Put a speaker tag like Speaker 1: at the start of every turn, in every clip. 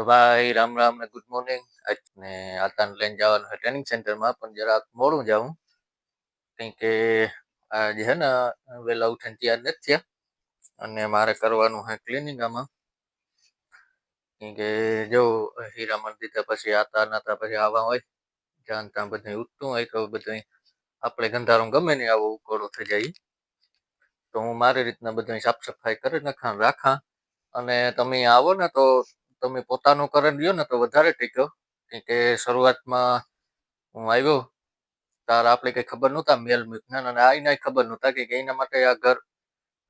Speaker 1: તો ભાઈ, રામ રામ ને ગુડ મોર્નિંગ ને આતાને લઈને જવાનું છે ટ્રેનિંગ સેન્ટરમાં પણ જરાક મોડું જાઉં. કંઈ કે આજે હે ને, વહેલા ઉઠીને તૈયાર નથી થયા. અને મારે કરવાનું છે ક્લિનિંગ આમાં. કેમ કે જો હીરામણ દીધા પછી આતા નાતા પછી આવા હોય જાણતા બધું ઉઠતું હોય, તો બધું આપણે ગંધારું ગમે ને આવો ઉકોળો થઈ જાય. તો હું મારી રીતના બધું સાફ સફાઈ કરી નાખા રાખા. અને તમે આવો ને તો તમે પોતાનું કરી લ્યો ને તો વધારે ટીક્યો. કે શરૂઆતમાં હું આવ્યો, તાર આપણે કઈ ખબર નહોતા મેલ મ્યુકના અને આઈને ખબર નહોતા કે એના માટે આ ઘર,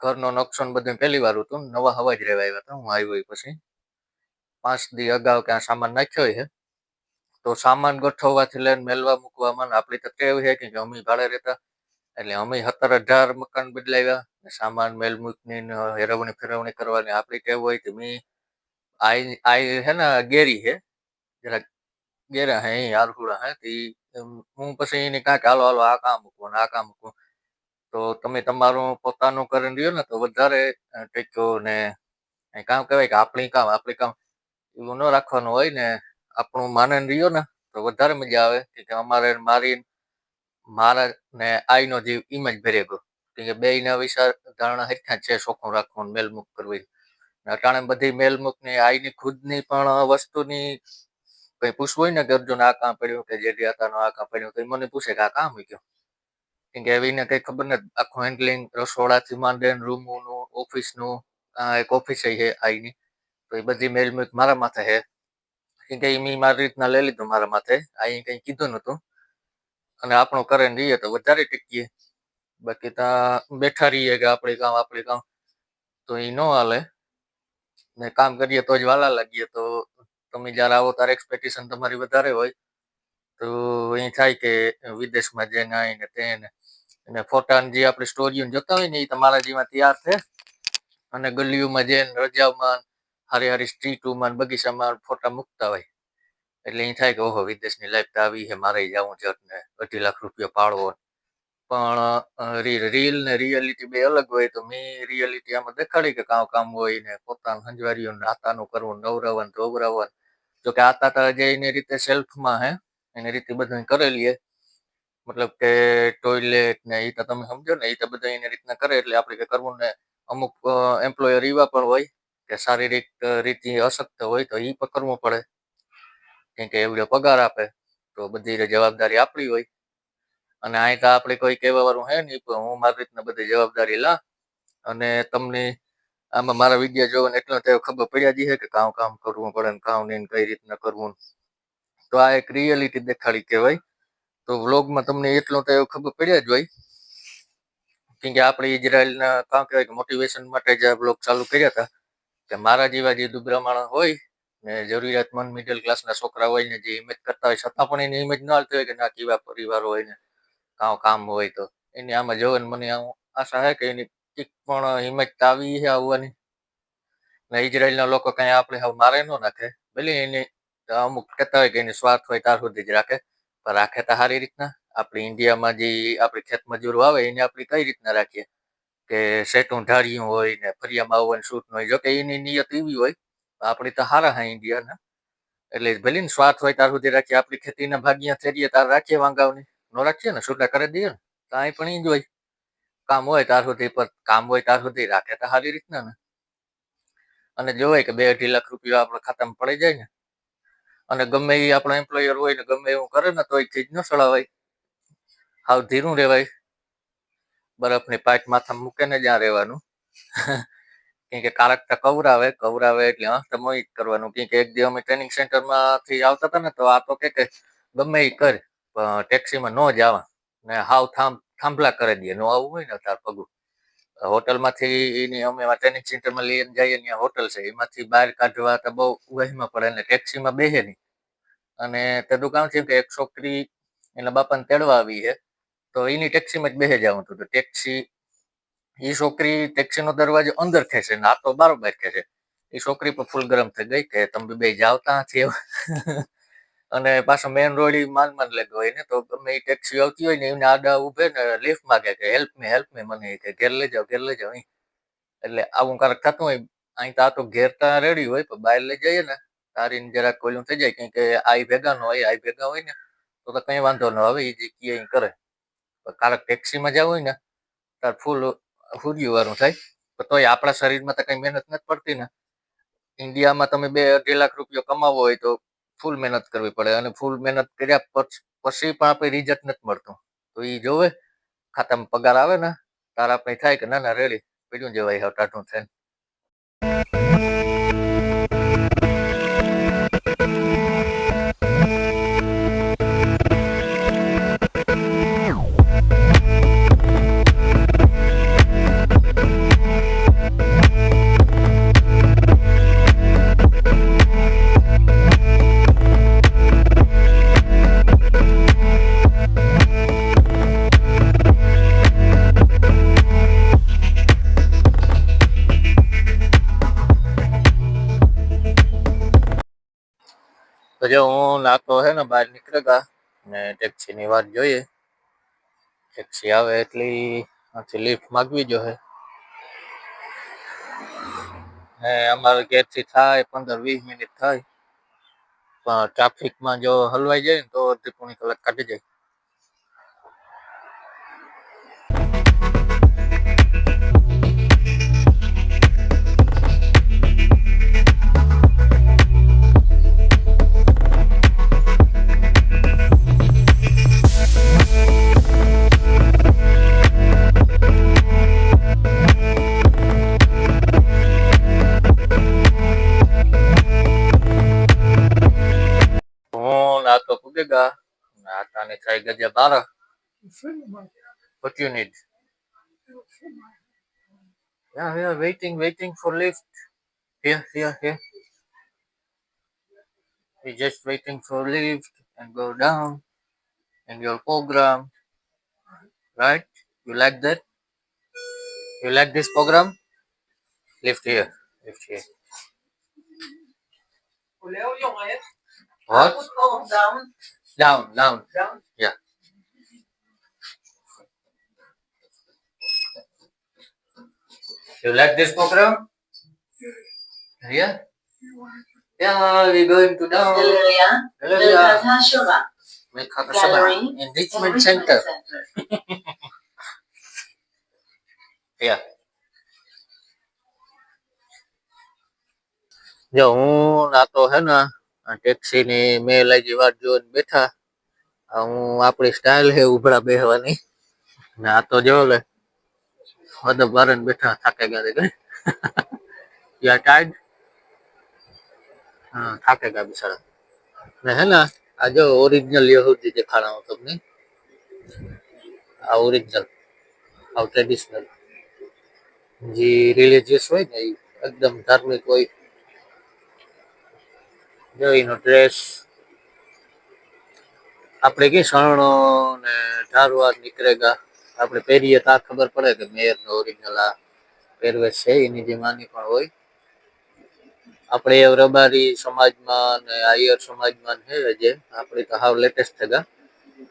Speaker 1: ઘરનો નકશો બધું પહેલી વાર હતું નવા હવા જ રહેવા આવ્યા હતા. હું આવ્યો પછી પાંચ દી અગાઉ ક્યાં સામાન નાખ્યો છે તો સામાન ગોઠવવાથી લઈને મેલવા મૂકવામાં આપણી તો ટેવ છે કે અમે ભાડે રહેતા. એટલે અમે સત્તર અઢાર મકાન બદલાવ્યા સામાન, મેલ મૂકની હેરવણી ફેરવણી કરવાની આપણી ટેવ હોય કે મેં આઈ આઈ હે ને, ગેરી है જરાક ગેરા હે, અહીં આરહુડા હે. તે હું પછી એને કાંઈક હાલો હાલો, આ કામ મૂકવું આ કામ મૂકવું તો તમે તમારું પોતાનું કરીને રહ્યો ને, તો વધારે ટેક્યો ને કામ કહેવાય કે આપણી કામ આપણી કામ એવું ન રાખવાનું હોય ને, આપણું માનન રહ્યો ને, તો વધારે મજા આવે. કે અમારે મારી, મારા ને આઈનો જીવ ઇમેજ ભરે ગયો. કે બે ના વિચાર ધારણા હેઠા છે, શોખું રાખવાનું મેલમુખ કરવી. અટાણે બધી મેલમુખની આઈની, ખુદની પણ વસ્તુની કઈ પૂછવું હોય ને કે અર્જુન આ કામ પડ્યું કે જે હતા આ કામ પડ્યું, તો મને પૂછે કે આ કામ મૂક્યું કેમ કે એવીને કઈ ખબર નથી. આખું હેન્ડલિંગ રસોડાથી માંડે રૂમનું ઓફિસનું એક ઓફિસ છે આઈની. તો એ બધી મેલ મારા માથે છે. કેમ કે મેં મારી રીતના લઈ લીધું મારા માથે. અહીં કઈ કીધું નતું અને આપણું કરે રહીએ તો વધારે ટીકીએ. બાકી ત્યાં બેઠા રહીએ કે આપણે કામ આપણે કામ. તો એ ન હાલે. ને કામ કરીએ તો જ વાલા લાગીએ, તો તમે જ્યારે આવો ત્યારે એક્સપેક્ટેશન તમારી વધારે હોય. તો એ થાય કે વિદેશમાં જઈને આવીને તેને અને ફોટા જે આપણે સ્ટોરીઓ જોતા હોય ને એ તમારા જેવા તૈયાર છે. અને ગલીઓમાં જઈને રજાઓમાં હારી હારી સ્ટ્રીટોમાં બગીચામાં ફોટા મૂકતા હોય. એટલે એ થાય કે, ઓહો, વિદેશની લાઈફ તો આવી છે, મારે જવું છે અઢી લાખ રૂપિયા પાડવો. પણ રીલ ને રિયાલિટી બે અલગ હોય તો મેં રિયાલિટી આમાં દેખાડી કે કામ કામ હોય ને પોતાનું સંજવારીઓ નાતાનું કરવું નવરાવન ધોવરાવન જો કે આતા તો જે એની રીતે સેલ્ફમાં હે, એની રીતે બધું કરેલી મતલબ કે ટોયલેટ ને એ તો તમે સમજો ને એ તો બધા એની રીતના કરે એટલે આપણે કે કરવું ને અમુક એમ્પ્લોયર એવા પણ હોય કે શારીરિક રીતે અશક્ત હોય તો એ પણ કરવું પડે. કેમ કે એવડો પગાર આપે તો બધી જવાબદારી આપણી હોય. અને અહીં તો આપણે કોઈ કહેવા વાળું હે નહીં પણ હું મારી રીતના બધી જવાબદારી લા. અને તમને આમાં મારા વિદ્યા જોવાને એટલો તો ખબર પડ્યા જ છે કે કામ કામ કરવું પડે ને કામ નહીં કઈ રીતના કરવું તો આ એક રિયાલિટી દેખાડી કહેવાય. તો વ્લોગમાં તમને એટલો તો ખબર પડ્યા જ હોય. કેમ કે આપણે ઇઝરાયલના કામ કહેવાય કે મોટિવેશન માટે જે બ્લોગ ચાલુ કર્યા હતા. કે મારા જેવા જે માણસ હોય ને જરૂરિયાતમંદ મિડલ ક્લાસના છોકરા હોય ને જે ઇમેજ કરતા હોય, છતાં પણ એની ઇમેજ ન હાલતી હોય કે ના કેવા પરિવાર હોય ને. કામ કામ હોય તો. એની આમાં જોવે મને આશા છે કે એની એક પણ હિંમત આવી છે આવવાની. ને ઇઝરાયલના લોકો કઈ આપણે હવે મારે ન નાખે. ભલે એને અમુક કહેતા હોય કે એની સ્વાર્થ હોય ત્યાર સુધી જ રાખે. પણ રાખે તો સારી રીતના. આપણે ઇન્ડિયામાં જે આપણી ખેત મજૂરો આવે એને આપણે કઈ રીતના રાખીએ? કે સેટું ઢાળ્યું હોય ને ફરિયામાં આવવાનું શૂટ હોય. જોકે એની નિયત એવી હોય આપણે તો હારા હા ઇન્ડિયાના. એટલે ભલે ને સ્વાર્થ હોય ત્યાર સુધી રાખીએ. આપણી ખેતીના ભાગ્યા થેરીએ તાર રાખીએ વાંગાવની. નો રાખીએ ને છૂટા કરી દઈએ ને કાંઈ પણ એ જ હોય. કામ હોય ત્યાર સુધી પર કામ હોય ત્યાર સુધી રાખે તો સારી રીતના ને. અને જોવાય કે બે અઢી લાખ રૂપિયા આપણા ખાતામાં પડી જાય ને, અને ગમે એ આપણો એમ્પ્લોયર હોય ને, ગમે એવું કરે ને તો એ ચીજ ન સળાવાય. હાવ ધીરું રહેવાય બરફની પાઇપ માથા મૂકે ને જ્યાં રહેવાનું કેમ કે કારક તો કવરાવે કવરાવે એટલે હા તમે કરવાનું. કેમ કે એક દિવસ અમે ટ્રેનિંગ સેન્ટરમાંથી આવતા હતા ને, તો આ તો કે ગમે એ કર. ટેક્સીમાં ન જવા. ને હાવ થાંભ થાંભલા કરી દઈએ. ન આવું હોય ને તાર પગું. હોટલમાંથી એની અમે ટ્રેનિંગ સેન્ટરમાં લઈને જઈએ ત્યાં હોટલ છે. એમાંથી બહાર કાઢવા તો બહુ વહીમાં પડે ને ટેક્સીમાં બેસે નહીં. અને તે દુકાન છે કે એક છોકરી એના બાપાને તેડવા આવી છે. તો એની ટેક્સીમાં જ બેસી જવું હતું. તો ટેક્સી એ છોકરી ટેક્સીનો દરવાજો અંદર ખેંચે ને આ તો બારોબાર ખેંચે. એ છોકરી પણ ફૂલ ગરમ થઈ ગઈ કે તમે બે જાવતા છે અને પાછો મેન રોડ માન માન લેતો હોય ને, તો ગમે એ ટેક્સી આવતી હોય ને, એમને આડા ઉભે ને લિફ્ટ માગે કે હેલ્પ મે હેલ્પ મે મને કે, ઘેર લઈ જાઓ, ઘેર લઈ જાઓ એટલે આવું કારક થતું હોય, અહીં તો આ તો ઘેર ત્યાં રેડી હોય, પણ બહાર લઈ જઈએ ને, તારીને જરાક કોલ્યું થઈ જાય કઈ કે આઈ ભેગા ન હોય, આઈ ભેગા હોય ને, તો તો કઈ વાંધો ન આવે એ જે કીએ અહીં કરે. કારક ટેક્સીમાં જવું હોય ને, તાર ફૂલ હુરિયું વાળું થાય. તો તોય આપણા શરીરમાં તો કઈ મહેનત નથી પડતી ને. ઇન્ડિયામાં તમે બે અઢી લાખ રૂપિયા કમાવો હોય તો ફૂલ મહેનત કરવી પડે અને ફૂલ મહેનત કર્યા પછી પણ આપણે રિઝલ્ટ નથી મળતું. તો એ જોવે, ખાતામાં પગાર આવે ને, તારા આપણે થાય કે ના ના, રેડી, પીડ્યું જવાય હવે ટાટું થઈને. જો હું ને બહાર નીકળેગા ને ટેક્સી ની વાત જોઈએ. ટેક્સી આવે એટલી લિફ્ટ માગવી જો ને અમારે ઘેરથી થાય પંદર વીસ મિનિટ થાય. પણ ટ્રાફિકમાં જો હલવાઈ જાય ને તો અડધી પોણી કલાક કાઢી જાય. laptop will What you need? Yeah, we are waiting, waiting for lift. Here, here, here. We're just waiting for lift and go down in your program. Right? You like that? You like this program? Lift here. Lift here. What?
Speaker 2: Down.
Speaker 1: Down, down.
Speaker 2: Down.
Speaker 1: Yeah. You like this program? Yeah. Yeah, we're going to down.
Speaker 2: Galleria. Galleria.
Speaker 1: Galleria.
Speaker 2: Gallery.
Speaker 1: Enrichment, Center.
Speaker 2: Center.
Speaker 1: yeah. Dùng là tôi hết nè. Taxi ની મેં લાગી વાત જોઈને બેઠા. હું આપણી style હે ઉભરા બેહવાની. ને આ તો જો લે હદ બારે બેઠા થાકે ગયા ગઈ યા ટાઈડ હા, થાકે ગયા બિચારા. ને હે ને, આ જો ઓરિજિનલ યહૂદી દેખાડા હું તમને. આ ઓરિજિનલ આ ટ્રેડિશનલ જે રિલિજિયસ હોય ને, એ એકદમ ધાર્મિક હોય. જો એનો ડ્રેસ આપણે કઈ શરણો ને ધારવાર નીકળેગા? આપણે પહેરીએ તો આ ખબર પડે કે મેયર નો ઓરિજિનલ આ પહેરવેશ છે, એની જે માની પણ હોય. આપણે રબારી સમાજમાં ને આયર સમાજમાં છે જે આપણે તો હાવ લેટેસ્ટ થયા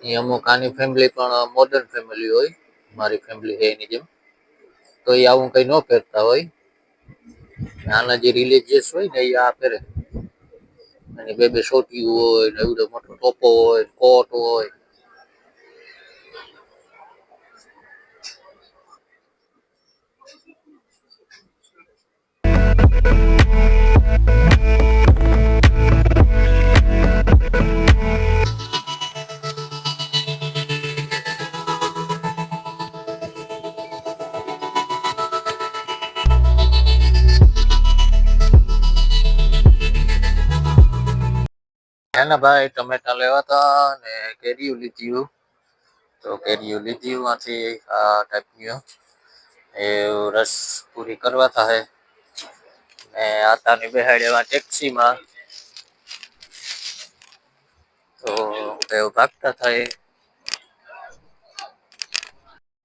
Speaker 1: એ અમુક આની ફેમિલી પણ મોડર્ન ફેમિલી હોય. મારી ફેમિલી છે એની જેમ. તો એ આવું કઈ ન પહેરતા હોય. આના જે રિલીજીયસ હોય ને એ આ પહેરે. અને બે બે સોટી હોય ને એવડો મોટો ટોપો હોય કોટ હોય. ભાઈ, ટમેટા લેવા હતા ને કેરીયું લીધી તો કેરીયું લીધી માંથી આ ટાઈપની એ રસ પૂરી કરવા થાય ને આતાની એવા ટેક્સીમાં. તો એવું ભાગતા થાય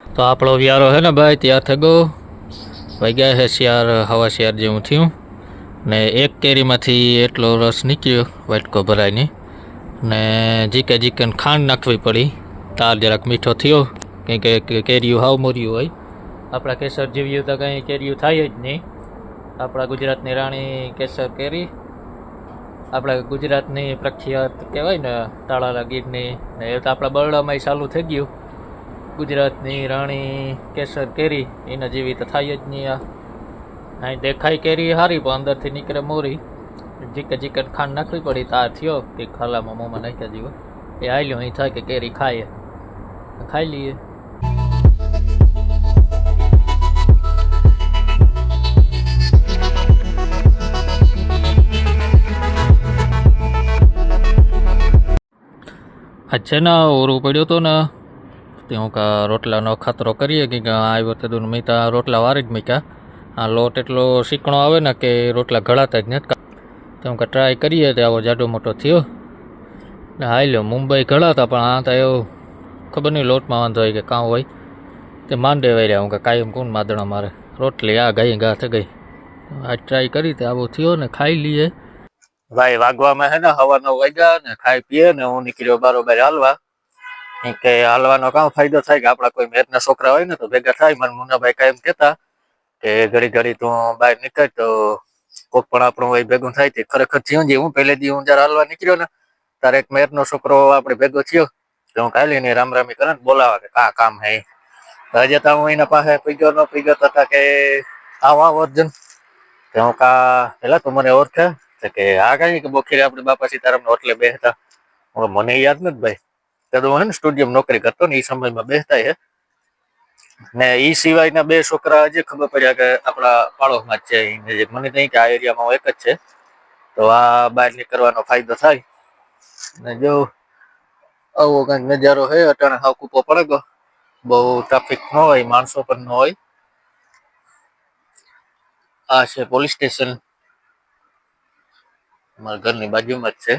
Speaker 1: તો આપણો વ્યારો હે ને ભાઈ તૈયાર થઈ ગયો વાગ્યા છે શિયાર હવા શિયાર જેવું થયું. ને એક કેરીમાંથી એટલો રસ નીકળ્યો, વાટકો ભરાઈને. ને જીકે જીકે ખાંડ નાખવી પડી. તાર જરાક મીઠો થયો કે કેરીયું હાવ મોર્યું હોય. આપણા કેસર જીવ્યું તો કંઈ કેરીયું થાય જ નહીં. આપણા ગુજરાતની રાણી કેસર કેરી,
Speaker 2: આપણા ગુજરાતની પ્રખ્યાત કહેવાય ને તાળાલા ગીરની ને એ તો આપણા બરડામાં ચાલુ થઈ ગયું. ગુજરાતની રાણી કેસર કેરી, એના જેવી તો થાય જ નહીં આ. અહીં દેખાય કેરી હારી, પણ અંદરથી નીકળે મોરી. જીકે ચિકન ખાંડ નાખવી પડી તાર થયો કે ખાલામાં મોંમાં નાખ્યા જીવો. એ આલ્યો અહીં થાય કે કેરી ખાઈએ. ખાઈ લઈએ. આ છે ને, ઓરું પડ્યો હતો ને, તે હું કા રોટલાનો ખાતરો કરીએ કે આવ્યો વખતે મેં તા રોટલા વારી જ મૂક્યા. આ લોટ એટલો શીકણો આવે ને કે રોટલા ગળાતા જ નથી તો કે ટ્રાય કરીએ તો આવો જાડો મોટો થયો. ને હાઈ લ્યો, મુંબઈ ઘડાતા પણ આ તો એવું ખબર નહીં, લોટમાં વાંધો હોય કે કાં હોય. તે માંડે વાર્યા હું કે કાયમ કોણ માદણા મારે? રોટલી આ ગઈ, ગા થઈ ગઈ. આ ટ્રાય કરી તે આવો થયો ને ખાઈ લઈએ.
Speaker 1: ભાઈ વાગવામાં હે ને, હવાનો વાગ્યા ને, ખાઈ પીએ ને, હું નીકળ્યો બરોબર હાલવા. કે હાલવાનો કામ ફાયદો થાય કે આપણા કોઈ મેરના છોકરા હોય ને, તો ભેગા થાય. મને મુન્નાભાઈ કાયમ કહેતા કે, ઘડી ઘડી તું બહાર નીકળ તો કોક પણ આપણું હોય ભેગું થાય તે ખરેખર થયું જે હું પહેલેથી હું જયારે હાલવા નીકળ્યો ને તારે એક મેરનો છોકરો આપણે ભેગો થયો તો હું કાલે ને રામ રામી કરે ને બોલાવા કે કા કામ હે તો હજી તો હું એના પાસે પીગ્યો ન પીગ્યો તો હતા કે આવ આવ અર્જુન. તો હું કા પેલા તું મને ઓળખે? તો કે આ કઈ કે બોખીરે આપણે બાપા સીતારામ હોટલે બેસતા હું કીધું, મને યાદ નથી ભાઈ. તો તો હું હે ને સ્ટુડિયમ નોકરી કરતો ને એ સમયમાં બેસતા હે. ને ઈ સિવાયના બે છોકરા હજી ખબર પડ્યા કે આપણા પાડોશમાં જ છે. મને નહીં કે આ એરિયામાં એક જ છે. તો આ બહાર નીકળવાનો ફાયદો થાય. ને જો આવો કંઈક નજારો હોય અટાણે હાવ કૂપો પડે ગયો. બહુ ટ્રાફિક ન હોય, માણસો પણ ન હોય. આ છે પોલીસ સ્ટેશન મારા ઘરની બાજુમાં જ છે.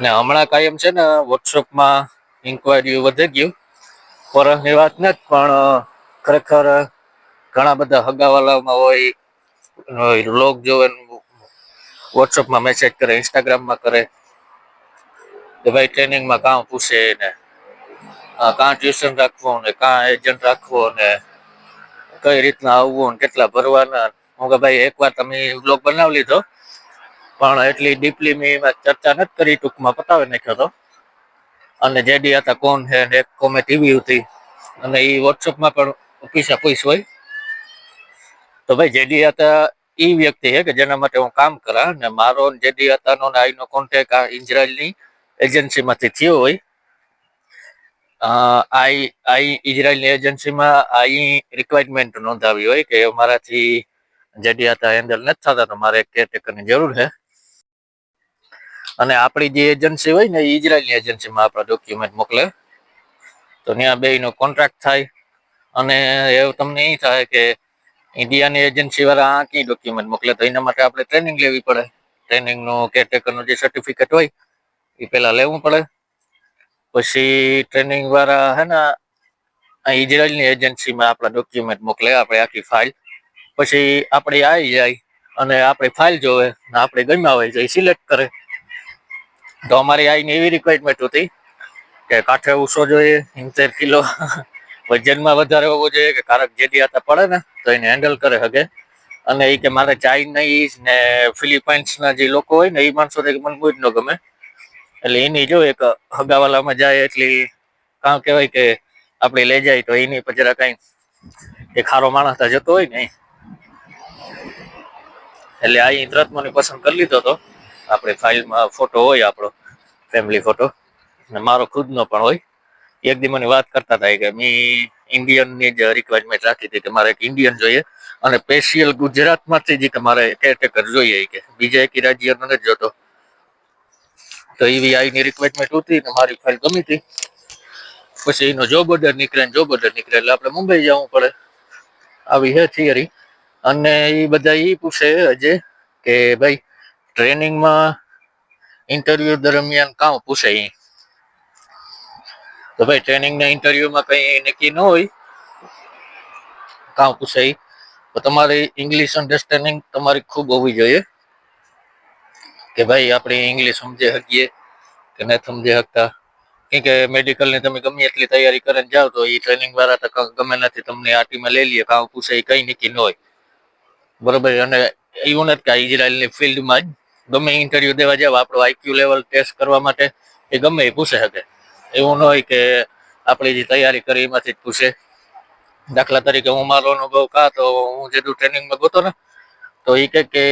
Speaker 1: ને હમણાં કાયમ છે ને વોટ્સઅપમાં ઇન્કવાયરી વધી ગયું. પરસની વાત નથી, પણ ખરેખર ઘણા બધા હગાવાલામાં હોય લોક જોવે વોટ્સઅપમાં મેસેજ કરે ઇન્સ્ટાગ્રામમાં કરે, કે ભાઈ ટ્રેનિંગમાં કાં પૂછે ને કાં ટ્યુશન રાખવું ને કાં એજન્ટ રાખવો ને કઈ રીતના આવવું ને કેટલા ભરવાના હું કે ભાઈ એકવાર તમે બ્લોગ બનાવી લીધો, પણ એટલી ડીપલી મેં ચર્ચા નથી કરી, ટૂંકમાં પતાવી નાખ્યો હતો અને જેડી હતા કોણ છે એક કોમે ટીવી હતી અને એ વોટ્સઅપમાં પણ પૈસા પૈસા હોય. તો ભાઈ જેડી હતા એ વ્યક્તિ છે કે જેના માટે હું કામ કરા અને મારો જેડી હતાનો ને આઈનો કોન્ટેક આ ઇઝરાયલની એજન્સીમાંથી થયો હોય. આઈ આઈ ઇઝરાયલની એજન્સીમાં આઈ રિક્વાયરમેન્ટ નોંધાવી હોય કે અમારાથી જેડી હતા હેન્ડલ નથી થતા, તો મારે કેરટેકરની જરૂર છે. અને આપણી જે એજન્સી હોય ને, એ ઇઝરાયલની એજન્સીમાં આપણા ડોક્યુમેન્ટ મોકલે. તો ત્યાં બેયનો કોન્ટ્રાક્ટ થાય અને એવું તમને એ થાય કે ઇન્ડિયાની એજન્સી વાળા આ કઈ ડોક્યુમેન્ટ મોકલે. તો એના માટે આપણે ટ્રેનિંગ લેવી પડે. ટ્રેનિંગનું કેરટેકરનું જે સર્ટિફિકેટ હોય એ પહેલાં લેવું પડે. પછી ટ્રેનિંગ વાળા હે ને ઇઝરાયલની એજન્સીમાં આપણા ડોક્યુમેન્ટ મોકલે, આપણે આખી ફાઇલ પછી આપણે આવી જાય અને આપણી ફાઇલ જોવે ને આપણે ગમ્યા હોય તો એ સિલેક્ટ કરે. તો અમારી આઈની એવી રિક્વાયરમેન્ટ હતી કે કાંઠે ઊંચો જોઈએ, સિત્તેર કિલો. વજનમાં વધારે હોવો જોઈએ કે કારક જેડી હતા પડે ને, તો એને હેન્ડલ કરે શકે અને એ કે મારે ચાઇનીઝ ને ફિલિપાઇન્સના જે લોકો હોય ને એ માણસો કે મને બહુ જ ન ગમે. એટલે એની જો એક હગાવાલામાં જાય એટલી કાં કહેવાય કે આપણે લઈ જાય તો એની પચરા કઈ એ ખારો માણસ જતો હોય ને એટલે આ ઈ પસંદ કરી લીધો હતો આપણે ફાઇલમાં ફોટો હોય આપણો ફેમિલી ફોટો ને મારો ખુદનો પણ હોય. એક દી મને વાત કરતા હતા કે, મેં ઇન્ડિયનની જ રિક્વાયરમેન્ટ રાખી હતી કે મારે એક ઇન્ડિયન જોઈએ અને સ્પેશિયલ ગુજરાતમાંથી જ કે મારે કેરટેકર જોઈએ કે, બીજા એક રાજ્યનો નથી જોતો. તો એવી આઈની રિક્વાયરમેન્ટ હતી ને મારી ફાઇલ ગમી હતી. પછી એનો જોબ ઓર્ડર નીકળે જોબ ઓર્ડર નીકળે એટલે આપણે મુંબઈ જવું પડે. આવી હે થિયરી અને એ બધા એ પૂછે હજે કે, ભાઈ ટ્રેનિંગમાં ઇન્ટરવ્યુ દરમિયાન કામ પૂછે ઈ તો ભાઈ ટ્રેનિંગના ઇન્ટરવ્યુમાં કંઈ નક્કી ન હોય, કામ પૂછે તો તમારી ઇંગ્લિશ અન્ડરસ્ટેન્ડિંગ તમારી ખૂબ હોવી જોઈએ. કે ભાઈ આપણે ઇંગ્લિશ સમજી શકીએ કે નથી સમજી શકતા. કેમ કે મેડિકલની તમે ગમે એટલી તૈયારી કરીને જાઓ તો એ ટ્રેનિંગ વાળા તો ગમે નથી તમને આ ટીમાં લઈ લઈએ કામ પૂછે એ કઈ નક્કી ન હોય. બરોબર, અને એવું નથી કે ઇઝરાયલની ફિલ્ડમાં જ ગમે ઇન્ટરવ્યુ દેવા જાવ, આપણો આઈક્યુ લેવલ ટેસ્ટ કરવા માટે એ ગમે એ પૂછે શકે એવું ન હોય કે આપણે જે તૈયારી કરી એમાંથી જ પૂછે. દાખલા તરીકે હું મારો અનુભવ કા તો હું જે ટ્રેનિંગમાં ગયો ને, તો એ કહે કે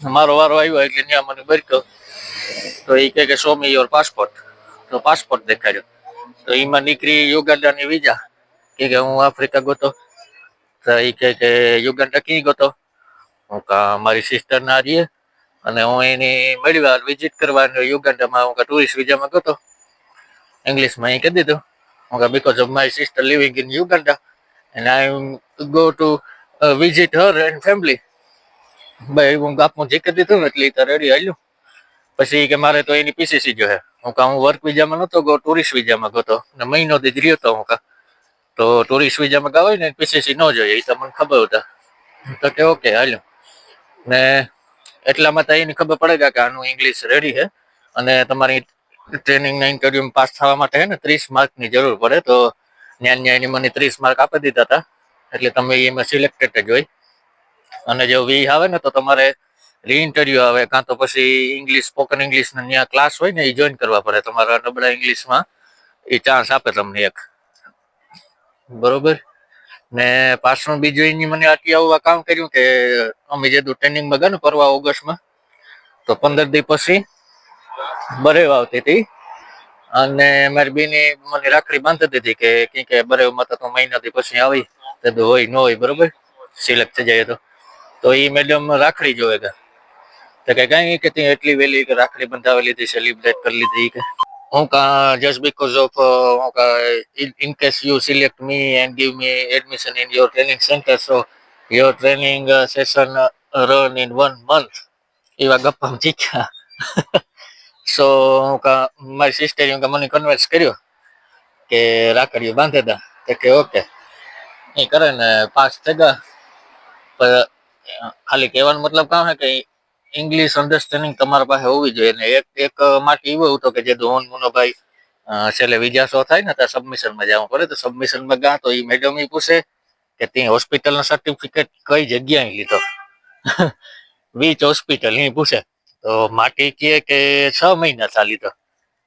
Speaker 1: મારો વારો આવ્યો એટલે ત્યાં મને બરક્યો. તો એ કહે કે શો મી યોર પાસપોર્ટ તો પાસપોર્ટ દેખાડ્યો. તો એમાં નીકળી યુગાન્ડાની વિઝા કે કે હું આફ્રિકા ગયો તો એ કહે કે યુગાન્ડા ક્યાં ગયો હું કા મારી સિસ્ટર ના રહીએ અને હું એની મળવા વિઝિટ કરવા યુગાન્ડામાં. હું ટુરિસ્ટ વિઝામાં ગયો ઇંગ્લિશમાં એ કહી દીધું. હું કે because of my sister living in Uganda and I go to visit her and family ભાઈ, હું આપું જે કહી દીધું ને એટલે તો રેડી હાલ્યું. પછી કે મારે તો એની પીસીસી જો હે. કા હું વર્ક વિઝામાં નતો ગયો ટુરિસ્ટ વિઝામાં ગયો હતો ને મહિનો દીધ રહ્યો તો હું કા તો ટુરિસ્ટ વિઝામાં ગયા હોય ને પીસીસી ન જોઈએ એ તો મને ખબર હતા. તો કે ઓકે હાલ્યું. ને એટલામાં તો એની ખબર પડે કે આનું ઇંગ્લિશ રેડી છે. અને તમારી ટ્રેનિંગના ઇન્ટરવ્યુ પાસ થવા માટે ને ત્રીસ માર્કની જરૂર પડે. તો ન્યાન ન્યાયની મને ત્રીસ માર્ક આપી દીધા હતા. એટલે તમે એમાં સિલેક્ટેડ જ હોય. અને જો વી આવે ને તો તમારે રીઇન્ટરવ્યુ આવે. કાં તો પછી ઇંગ્લિશ સ્પોકન ઇંગ્લિશના ત્યાં ક્લાસ હોય ને એ જોઈન કરવા પડે. તમારા નબળા ઇંગ્લિશમાં એ ચાન્સ આપે તમને એક. બરોબર? ને પાછળ બીજું એની મને આટલી આવું કામ કર્યું કે અમે જે ટ્રેનિંગમાં ગયા ને પરવા ઓગસ્ટમાં, તો પંદર દી પછી બરેવ આવતી હતી. અને મારી બેની મને રાખડી બાંધી દીધી કે કઈ કે બરેવમાં તો તું મહિનાથી પછી આવી, તો હોય, ન હોય, બરોબર? સિલેક્ટ થઈ જાય તો. તો એ મેડમ રાખડી જોવે કે. તો કે કઈ કે એટલી વહેલી રાખડી બંધાવી લીધી સેલિબ્રેટ કરી લીધી કે. હું કા જસ્ટ બીકોઝ ઓફ હું કા in case you select me and give me admission in your training centre so your training session run in one month એવા ગપ્પા શીખ્યા સો હું કા મારી સિસ્ટર કે મને કન્વિન્સ કર્યો કે રાખડીઓ બાંધે દા તો કે ઓકે એ કરે ને પાસ થઈ ગયા પણ ખાલી કહેવાનો મતલબ કામ છે કે ઇંગ્લિશ અન્ડરસ્ટેન્ડિંગ તમારા પાસે હોવી જોઈએ. એક એક માટે એવો હતો કે જે ધોન મુનોભાઈ છેલ્લે વિજા શો થાય ને ત્યાં સબમિશનમાં જવું પડે. તો સબમિશનમાં ગયા તો એ મેડમ એ પૂછે કે ત્યાં હોસ્પિટલનો સર્ટિફિકેટ કઈ જગ્યાએ લીધો? વીચ હોસ્પિટલ એ પૂછે. તો માટી કહે કે છ મહિના થા લીધો.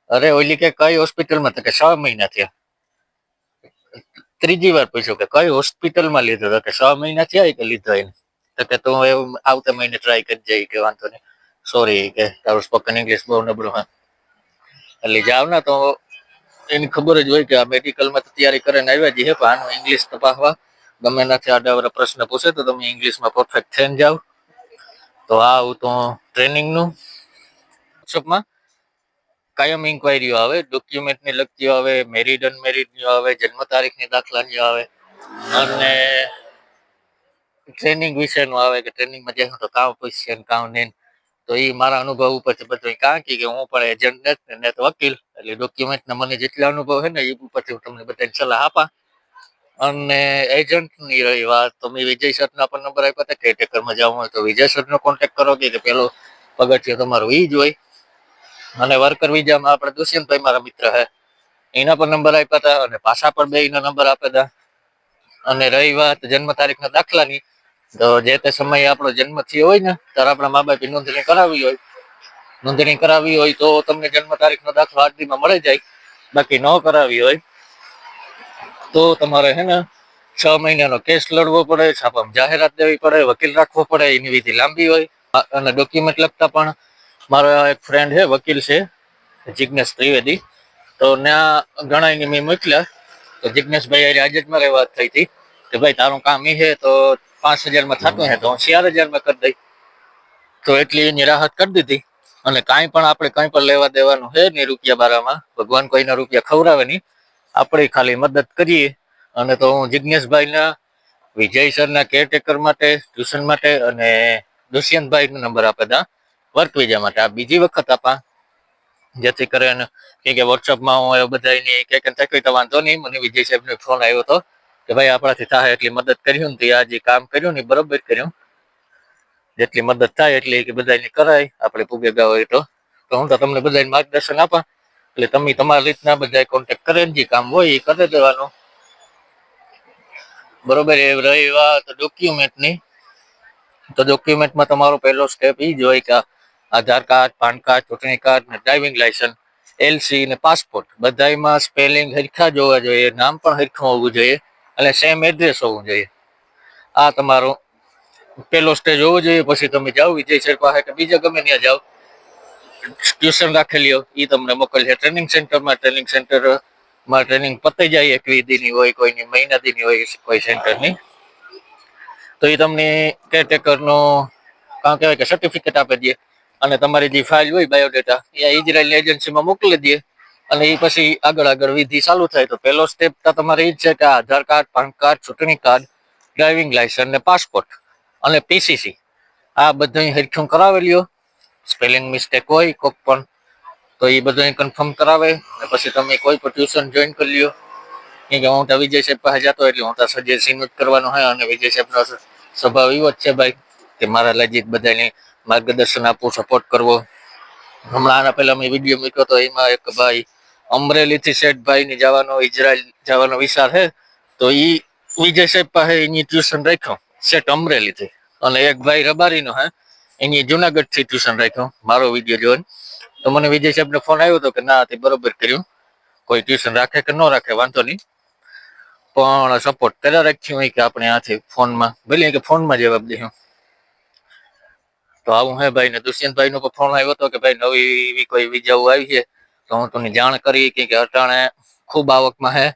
Speaker 1: અરે ઓલી કે કઈ હોસ્પિટલમાં તો કે છ મહિના થયા. ત્રીજી વાર પૂછ્યું કે કઈ હોસ્પિટલમાં લીધો? તો કે છ મહિના થયા કે લીધો એને. તો કે તું એવું આવતા મહિને ટ્રાય કરી જઈ કે વાંધો નહીં. સોરી કે તારું સ્પોકન ઇંગ્લિશ બહુ નબળું, હા. એટલે જાવ ને તો એની ખબર જ હોય કે આ મેડિકલમાં તો તૈયારી કરીને આવ્યા જઈએ પણ આનું ઇંગ્લિશ તપાસવા ગમે નથી આડા પ્રશ્ન પૂછે તો તમે ઇંગ્લિશમાં પરફેક્ટ થઈને જાઓ. તો આવું તો ટ્રેનિંગનું વર્કશોપમાં કાયમ ઇન્ક્વાયરીઓ આવે ડોક્યુમેન્ટની લગતી આવે મેરિડ અનમેરિડની આવે જન્મ તારીખની દાખલાની આવે. અને ટ્રેનિંગ વિશેનું આવે કે ટ્રેનિંગમાં જાય તો કામ પૂછશે કામ નહીં તો એ મારા અનુભવ ઉપરથી બધું કારણ કે હું પણ એજન્ટ નથી ને તો વકીલ, એટલે ડોક્યુમેન્ટના મને જેટલા અનુભવ છે ને એ ઉપરથી હું તમને બધાને સલાહ આપા. અને એજન્ટની રહી વાત, તો મેં વિજય સરનો પણ નંબર આપ્યો હતા કેટેકરમાં જવું હોય તો વિજય સરનો કોન્ટેક્ટ કરો કે પેલો પગથિયો તમારો એ જ હોય. અને વર્કર વિઝામાં આપણે દુષ્યંતભાઈ મારા મિત્ર હે એના પર નંબર આપ્યા હતા અને પાછા પર બે નંબર આપ્યા હતા. અને રહી વાત જન્મ તારીખના દાખલાની તો જે તે સમયે આપણો જન્મ થયો હોય ને, ત્યારે આપણા મા બાપે નોંધણી કરાવી હોય. નોંધણી કરાવી હોય તો તમને જન્મ તારીખનો દાખલો આઠ મળી જાય. બાકી ન કરાવી હોય તો તમારે હે ને, છ મહિનાનો કેસ લડવો પડે, છાપામાં જાહેરાત દેવી પડે, વકીલ રાખવો પડે, એની વિધિ લાંબી હોય. અને ડોક્યુમેન્ટ લખતા પણ મારો એક ફ્રેન્ડ છે વકીલ છે જિજ્ઞેશ ત્રિવેદી. તો ત્યાં ઘણા એને મેં મોકલ્યા. તો જિજ્ઞેશભાઈ આજે જ મારે વાત થઈ હતી. કે ભાઈ, તારું કામ એ છે તો પાંચ હજારમાં થતું હે તો હું ચાર હજારમાં કરી દઈ તો એટલી એની રાહત કરી દીધી. અને કાંઈ પણ આપણે કંઈ પણ લેવા દેવાનું છે નહીં રૂપિયા બારામાં, ભગવાન કોઈના રૂપિયા ખવડાવે નહીં. આપણે ખાલી મદદ કરીએ. અને તો હું જિજ્ઞેશભાઈના વિજય સરના કેરટેકર માટે, ટ્યુશન માટે અને દુષ્યંતભાઈનો નંબર આપે હતા વર્ક વિઝા માટે. આ બીજી વખત આપા. જેથી કરીને કે વોટ્સઅપમાં હું એ બધાની કે કે તકલીફ વાંધો નહીં. મને વિજય સાહેબનો ફોન આવ્યો હતો કે ભાઈ આપણાથી થાય એટલી મદદ કર્યું ને તે આ જે કામ કર્યું ને બરોબર કર્યું. જેટલી મદદ થાય એટલી કે બધાને કરાય, આપણે પૂગે ગયા હોય તો. તો હું તો તમને બધાને માર્ગદર્શન આપા. એટલે તમે તમારી રીતના બધા કોન્ટેક્ટ કરે જે કામ હોય એ કરી દેવાનું. બરોબર, એ રહી વાત ડોક્યુમેન્ટની તો ડોક્યુમેન્ટમાં તમારો પહેલો સ્ટેપ એ જ હોય કે આધાર કાર્ડ, પાન કાર્ડ, ચૂંટણી કાર્ડ ને ડ્રાઇવિંગ લાયસન્સ એલસી ને પાસપોર્ટ બધામાં સ્પેલિંગ હરખા જોવા જોઈએ, નામ પણ હરખું હોવું જોઈએ. અને સેમ એડ્રેસ હોવું જોઈએ. આ તમારો પેલો સ્ટેજ હોવો જોઈએ, પછી તમે જાઓ વિજય સર પાસે કે બીજા ગમે ત્યાં જાઓ. ટ્યુશન રાખેલી હોય એ તમને મોકલશે. ટ્રેનિંગ સેન્ટરમાં ટ્રેનિંગ સેન્ટરમાં ટ્રેનિંગ પતાઈ જાય એકવીસ દીની હોય, કોઈની મહિના દીની હોય, કોઈ સેન્ટરની તો એ તમને કેરટેકરનો કાં કહેવાય કે સર્ટિફિકેટ આપી દે. અને તમારી જે ફાઇલ હોય બાયોડેટા એ ઇઝરાયલની એજન્સીમાં મોકલી દે. અને એ પછી આગળ આગળ વિધિ ચાલુ થાય તો પહેલો સ્ટેપ તો તમારે એ જ છે કે આધાર કાર્ડ, પાન કાર્ડ, ચૂંટણી કાર્ડ ડ્રાઇવિંગ લાયસન્સ ને પાસપોર્ટ અને પીસીસી આ બધું હરખું કરાવી લ્યો સ્પેલિંગ મિસ્ટેક હોય, કોક પણ, તો એ બધું કન્ફર્મ કરાવે. અને પછી તમે કોઈ પણ ટ્યુશન જોઈન કરી લ્યો. કે હું તો વિજય સાહેબ પાસે જતો એટલે હું તો સજેશન જ કરવાનો હોય. અને વિજય સાહેબનો સ્વભાવ એવો જ છે ભાઈ, કે મારા લજીત બધાને માર્ગદર્શન આપવું સપોર્ટ કરવો. હમણાં આના પહેલા મેં વીડિયો મૂક્યો તો એમાં એક ભાઈ અમરેલીથી શેઠભાઈ ને જવાનો ઇઝરાયલ જવાનો વિચાર છે, તો ઈ વિજય સાહેબ પાસે એની ટ્યુશન રાખ્યો, શેઠ અમરેલીથી. અને એક ભાઈ રબારીનો હે, એની જુનાગઢથી ટ્યુશન રાખ્યો, મારો વીડિયો જોઈને. તો મને વિજય સાહેબનો ફોન આવ્યો હતો કે ના, તે બરોબર કર્યું. કોઈ ટ્યુશન રાખે કે ન રાખે, વાંધો નહીં. પણ સપોર્ટ કર્યા રાખ્યું હોય કે આપણે આથી ફોનમાં. ભલે કે ફોનમાં જવાબ દઈશું તો આવું હે ભાઈ ને દુષ્યંતભાઈ નો ફોન આવ્યો હતો કે ભાઈ નવી એવી કોઈ વિજાઓ આવી છે. તો હું તમને જાણ કરી કે અટાણે ખૂબ આવકમાં હે.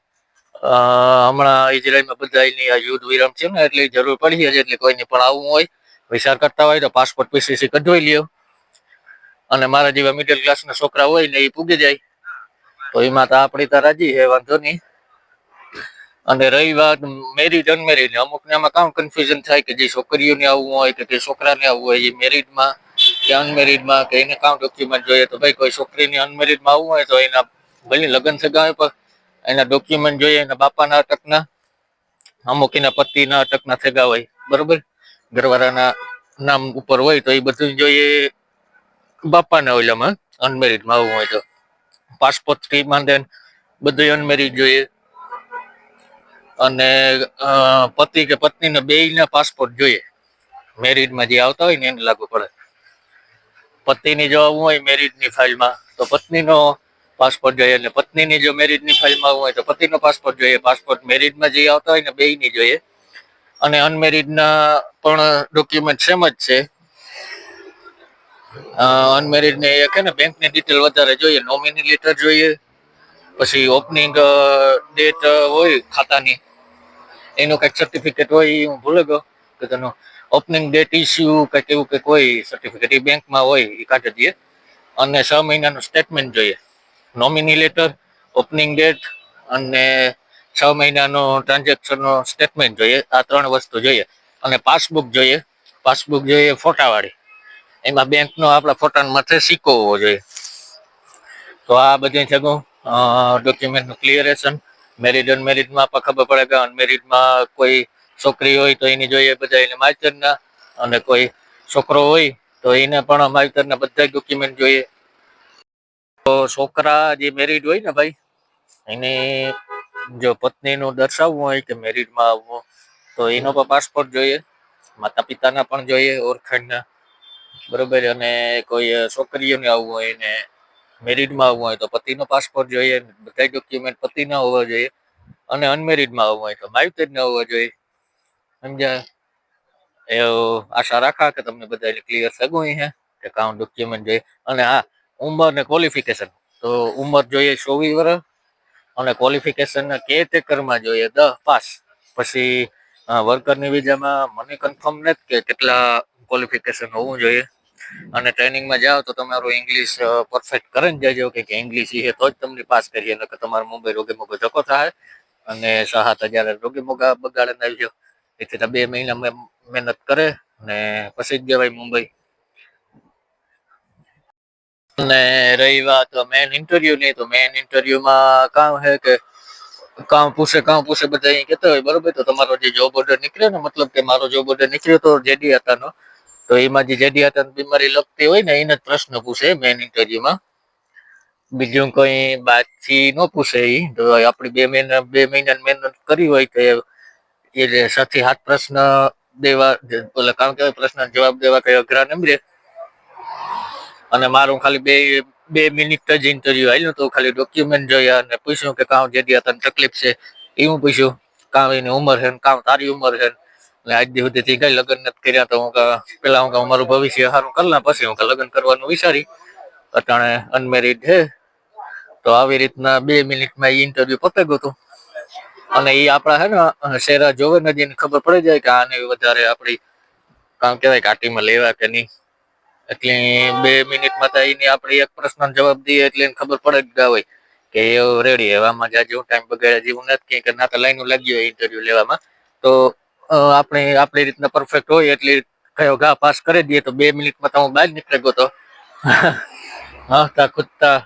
Speaker 1: હમણાં ઇઝરાયલમાં બધાની આ યુદ્ધ વિરામ છે ને એટલે જરૂર પડી છે એટલે કોઈને પણ આવવું હોય, વિચાર કરતા હોય તો પાસપોર્ટ પીસીસી કઢવાઈ લ્યો. અને મારા જેવા મિડલ ક્લાસના છોકરા હોય ને એ પૂગી જાય. તો એમાં તો આપણી તો રાજી છે વાંધો નહીં. અને રહી વાત મેરિડ અનમેરિડ અમુકને આમાં કામ કન્ફ્યુઝન થાય કે જે છોકરીઓને આવવું હોય કે જે છોકરાને આવવું હોય, એ મેરિડમાં કે અનમેરિડમાં કે એને કામ ડોક્યુમેન્ટ જોઈએ તો ભાઈ કોઈ છોકરીની અનમેરિડમાં આવવું હોય તો એના ભલે લગ્ન સગાવે પણ એના ડોક્યુમેન્ટ જોઈએ, એના બાપાના અટકના અમુક એના પતિના અટકના સગા હોય, બરોબર? ઘરવાળાના નામ ઉપર હોય તો એ બધું જોઈએ બાપાના ઓલામાં અનમેરિડમાં આવવું હોય તો. પાસપોર્ટથી માંડે બધું અનમેરિડ જોઈએ. અને પતિ કે પત્નીના બેયના પાસપોર્ટ જોઈએ. મેરિડમાં જે આવતા હોય ને એને લાગુ પડે. પતિની જો હોય મેરિડની ફાઇલમાં તો પત્નીનો પાસપોર્ટ જોઈએ અને પત્નીની જો મેરિડની ફાઇલમાં હોય તો પતિનો પાસપોર્ટ જોઈએ. પાસપોર્ટ મેરિડમાં જે આવતા હોય ને બેયની જોઈએ. અને અનમેરિડના પણ ડોક્યુમેન્ટ સેમ જ છે. અનમેરિડ ને એ કે ને બેંકની ડિટેલ વધારે જોઈએ નોમિની લેટર જોઈએ. પછી ઓપનિંગ ડેટ હોય ખાતાની. એનું કંઈક સર્ટિફિકેટ હોય એ હું ભૂલે ગયો. કે તેનું ઓપનિંગ ડેટ ઇસ્યુ કંઈક એવું કંઈક હોય સર્ટિફિકેટ એ બેંકમાં હોય એ કાઢી દઈએ. અને છ મહિનાનું સ્ટેટમેન્ટ જોઈએ. નોમિની લેટર ઓપનિંગ ડેટ અને છ મહિનાનો ટ્રાન્ઝેક્શનનો સ્ટેટમેન્ટ જોઈએ. આ ત્રણ વસ્તુ જોઈએ. અને પાસબુક જોઈએ. પાસબુક જોઈએ ફોટાવાળી. એમાં બેંકનો આપણા ફોટા માથે સિક્કો હોવો જોઈએ. તો આ બધી થયું ડોક્યુમેન્ટનું ક્લિયરેશન મેરિડ અનમેરિડમાં પણ ખબર પડે કે અનમેરિડમાં કોઈ છોકરી હોય તો એની જોઈએ બધા એને માવતરના, અને કોઈ છોકરો હોય તો એને પણ માવતરના બધા ડોક્યુમેન્ટ જોઈએ. તો છોકરા જે મેરિડ હોય ને ભાઈ, એની જો પત્નીનું દર્શાવવું હોય કે મેરિડમાં આવવું, તો એનો પણ પાસપોર્ટ જોઈએ. માતા પિતાના પણ જોઈએ ઓળખાણના. બરોબર, અને કોઈ છોકરીઓને આવવું હોય ને મેરીડમાં આવવું હોય તો પતિનો પાસપોર્ટ જોઈએ, બધા ડોક્યુમેન્ટ પતિના હોવા જોઈએ, અને અનમેરિડમાં આવવું હોય તો માયુતેજના હોવા જોઈએ. સમજ્યા. એવું આશા રાખા કે તમને બધા ક્લિયર સગું છે કે કાઉન્ટ ડોક્યુમેન્ટ જોઈએ. અને હા, ઉંમર ને ક્વોલિફિકેશન તો ઉંમર જોઈએ ચોવીસ વર્ષ અને ક્વોલિફિકેશન કેરટેકરમાં જોઈએ દસ, પાસ. પછી વર્કરની વિઝામાં મને કન્ફર્મ નથી કે કેટલા ક્વોલિફિકેશન હોવું જોઈએ. અને ટ્રેનિંગમાં જાઓ તો તમારું ઇંગ્લિશ પરફેક્ટ કરીને જજો કે ઇંગ્લિશ છે તો જ તમને પાસ કરીએ. નકર તમારે મુંબઈ રોગે મોગો ધક્કો થાય અને સાત હજાર રોગે મોગા બગાડે આવજો એથી તો બે મહિના મહેનત કરે ને પછી જ જવાય મુંબઈ. અને રહી વાત મેન ઇન્ટરવ્યુ ની, તો મેન ઇન્ટરવ્યુમાં કામ હે કે કામ પૂછે કામ પૂછે, બધા અહીં કહેતા હોય, બરોબર? તો તમારો જે જોબ ઓર્ડર નીકળ્યો ને, મતલબ કે મારો જોબ ઓર્ડર નીકળ્યો તો જેડી હતાનો તો એમાં જે જેડી હતા બીમારી લગતી હોય ને, એને પ્રશ્ન પૂછે મેન ઇન્ટરવ્યુમાં બીજું કંઈ બાદથી ન પૂછે એ તો આપણી બે મહિના બે મહિના મહેનત કરી હોય તો એ જે સાથે હાથ પ્રશ્ન દેવા ઓલા કામ કહેવાય પ્રશ્ન જવાબ દેવા કઈ અઘરા નમરે અને મારું ખાલી બે બે મિનિટ જ ઇન્ટરવ્યુ આવ્યું તો ખાલી ડોક્યુમેન્ટ જોયા અને પૂછ્યું કે કાં જે તને તકલીફ છે. એ હું પૂછ્યું, કાં એની ઉંમર છે કાં તારી ઉંમર છે અને આજ દી સુધીથી કઈ લગ્ન નથી કર્યા તો હું પેલા હું મારું ભવિષ્ય સારું કરના પછી હું લગ્ન કરવાનું વિચારી. અટાણે અનમેરિડ છે. તો આવી રીતના બે મિનિટમાં ઇન્ટરવ્યુ પતે હતું. અને એ આપણા હે ને શેરા જોવે ને જેને ખબર પડી જાય કે આને વધારે આપણી, કામ કહેવાય કાટીમાં લેવા કે નહીં. એટલે બે મિનિટમાં તો એની આપણે એક પ્રશ્નનો જવાબ દઈએ એટલે એને ખબર પડે જ હોય કે એ રેડી એવામાં જ જેવું ટાઈમ બગાડ્યા જેવું નથી કે ના તો લાઈનો લાગ્યો ઇન્ટરવ્યુ લેવામાં. તો આપણે આપણી રીતના પરફેક્ટ હોય એટલે કયો ઘા પાસ કરી દઈએ તો બે મિનિટમાં તો હું બહાર નીકળી ગયો તો. તા કૂદતા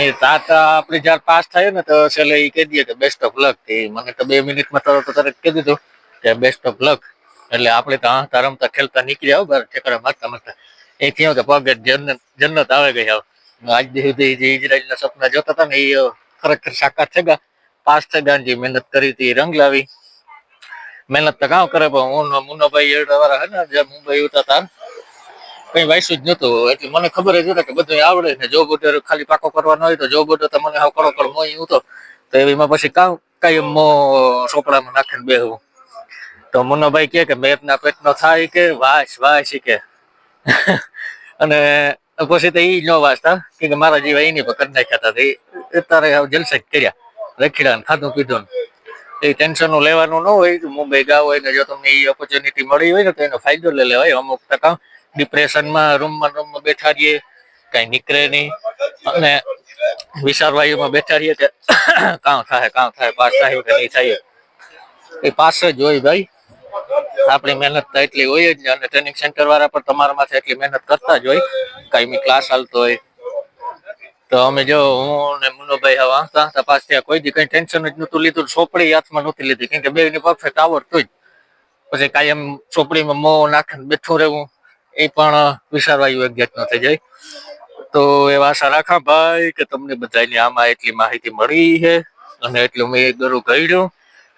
Speaker 1: એ તાતા આપણે જયારે પાસ થાય ને તો છેલ્લે એ કહી દઈએ કે બેસ્ટ ઓફ લક મને તો બે મિનિટમાં તરત તરત કહી દીધું કે બેસ્ટ ઓફ લક એટલે આપણે તો હા રમતા ખેલતા નીકળી આવો બરાબર ઠેકડા મારતા મારતા. એ કહ્યું કે પગ જન્નત જન્નત આવે ગઈ આવ આજ સુધી જે ઇઝરાયલના સપના જોતા હતા ને એ ખરેખર સાકાર થઈ ગયા. પાસ થઈ ગયા જે મહેનત કરી હતી એ રંગ લાવી. મહેનત તો કામ કરે પણ હું મુન્નાભાઈ એરડા વાળા હે ને, જે મુંબઈ ઉતા હતા કઈ વાંચ્યું જ નતું એટલે મને ખબર જ હતી કે બધું આવડે ને જો ઓર્ડર ખાલી પાકો કરવાનો હોય તો જો ઓર્ડર તો હાવ કરો કરો મોઈ હું તો. એમાં પછી કામ કઈ મો ચોપડામાં નાખીને બેહવું તો મુન્નાભાઈ કે કે મેપના પેટનો થાય કે વાસ વાસ કે. અને પછી તો ઈ ન વાંચતા. કે મારા જેવા એની પર કરી નાખ્યા હતા એ અત્યારે જલસા કર્યા. રખીડા ખાધું પીધું એ ટેન્શન લેવાનું ન હોય, મુંબઈ ગાવ હોય ને જો તમને એ ઓપોર્ચ્યુનિટી મળી હોય ને તો એનો ફાયદો લઈ લેવાય અમુક ટકા. ડિપ્રેશનમાં રૂમમાં રૂમમાં બેઠા રહીએ, કઈ નીકળે નહીં. અને વિશાળવાયુમાં બેઠા રહીએ કે કાં થાય કાં થાય પાસ થાય કે નહીં થાય એ. પાસે જ હોય ભાઈ. આપણી મહેનત તો એટલી હોય જ અને ટ્રેનિંગ સેન્ટર વાળા પણ તમારા માથે એટલી મહેનત કરતા જ હોય. કાંઈ ક્લાસ હાલતો હોય. તો અમે જો હું ને મુનોભાઈ હવે વાંચતા હતા પાસ થયા કોઈ દી કઈ ટેન્શન જ નતું લીધું. ચોપડી હાથમાં નહોતી લીધી, કેમ કે બે ની પરફેક્ટ આવડતું જ. પછી કાયમ ચોપડીમાં મો નાખીને બેઠું રહેવું. એ પણ વિચારવાયું એક જાતનો થઈ જાય. તો એવા આશા રાખા ભાઈ કે તમને બધાને આમાં એટલી માહિતી મળી છે અને એટલું મેં દરું કહ્યું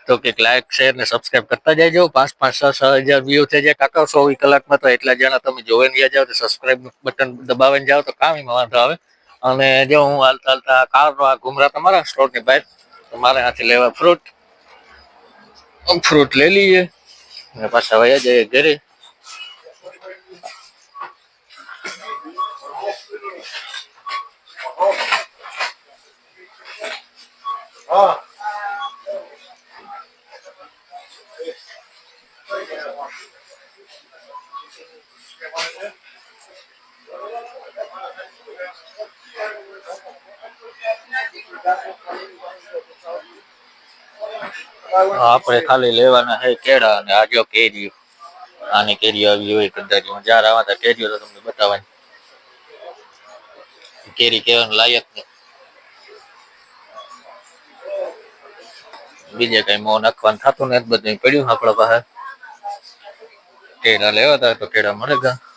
Speaker 1: તો કે લાઈક શેર ને સબસ્ક્રાઈબ કરતા જજો. પાંચ પાંચ છ છ હજાર વ્યૂ થઈ જાય કાકા. ચોવીસ કલાકમાં તો એટલા જણા તમે જોઈને ગયા જાઓ તો સબસ્ક્રાઈબ બટન દબાવીને જાઓ તો કામ વાંધો આવે. અને જો હું હાલતા હાલતા કારનો આ તમારા સ્ટોરની બહાર, તો મારે હાથી લેવા ફ્રૂટ ફ્રૂટ લઈ લઈએ. અને પાછા વયા જઈએ ઘરે. આપણે ખાલી લેવાના છે, કેળા અને આ જો આની કેરી આવી હોય, કદાચ હું જ્યારે આવા ત્યાં કેરીઓ તો તમને બતાવવાની. કેરી કહેવાનું લાયક ને બીજે કઈ મો નાખવાનું થતું નથી બધું પડ્યું આપણા પાસે કેળા લેવા હતા તો કેળા મળે ગયા